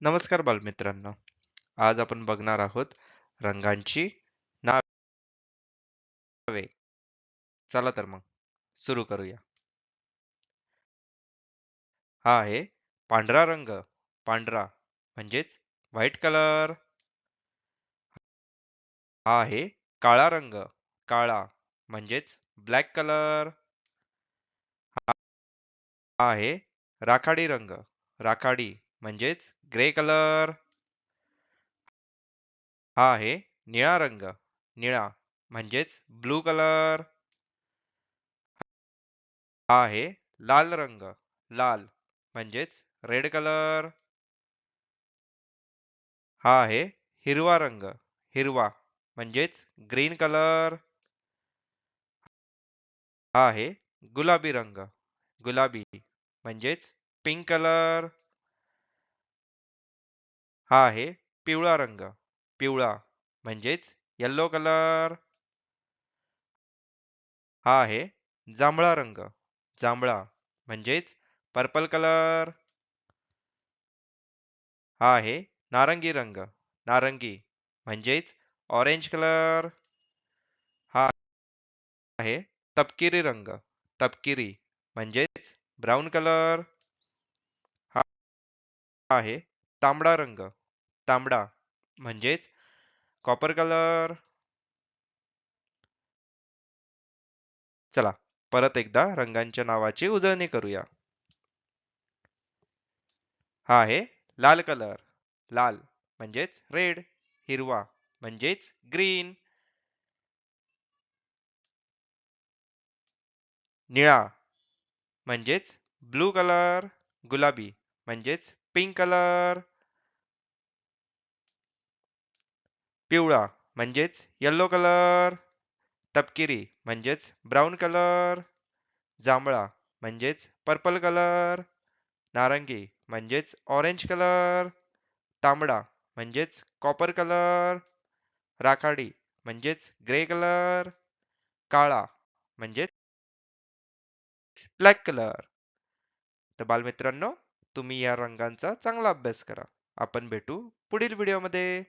नमस्कार बालमित्रांनो. आज आपण बघणार आहोत रंगांची नावे. चला तर मग सुरू करूया. हा आहे पांढरा रंग. पांढरा म्हणजेच व्हाईट कलर. हा आहे काळा रंग. काळा म्हणजेच ब्लॅक कलर हा आहे राखाडी रंग. राखाडी म्हणजेच ग्रे कलर. हा आहे निळा रंग. निळा म्हणजेच ब्लू कलर. हा आहे लाल रंग. लाल म्हणजेच रेड कलर. हा आहे हिरवा रंग. हिरवा म्हणजेच ग्रीन कलर. हा आहे. गुलाबी रंग. गुलाबी म्हणजेच पिंक कलर हा आहे पिवळा रंग. पिवळा म्हणजेच येल्लो कलर हा आहे जांभळा रंग. जांभळा म्हणजेच पर्पल कलर हा आहे नारंगी रंग. नारंगी म्हणजेच ऑरेंज कलर हा आहे तपकिरी रंग. तपकिरी म्हणजेच ब्राऊन कलर हा आहे तांबडा रंग. तांबडा म्हणजेच कॉपर कलर चला परत एकदा रंगांच्या नावाची उजळणी करूया. हा आहे लाल कलर लाल म्हणजेच रेड हिरवा म्हणजेच ग्रीन निळा म्हणजेच ब्लू कलर गुलाबी म्हणजेच पिंक कलर. पिवळा म्हणजेच येल्लो कलर. तपकिरी म्हणजेच ब्राऊन कलर. जांभळा म्हणजेच पर्पल कलर. नारंगी म्हणजेच ऑरेंज कलर. तांबडा म्हणजेच कॉपर कलर. राखाडी म्हणजेच ग्रे कलर. काळा म्हणजेच ब्लॅक कलर. तर बालमित्रांनो तुम्ही या रंगांचा चांगला अभ्यास करा. आपण भेटू पुढील व्हिडिओमध्ये.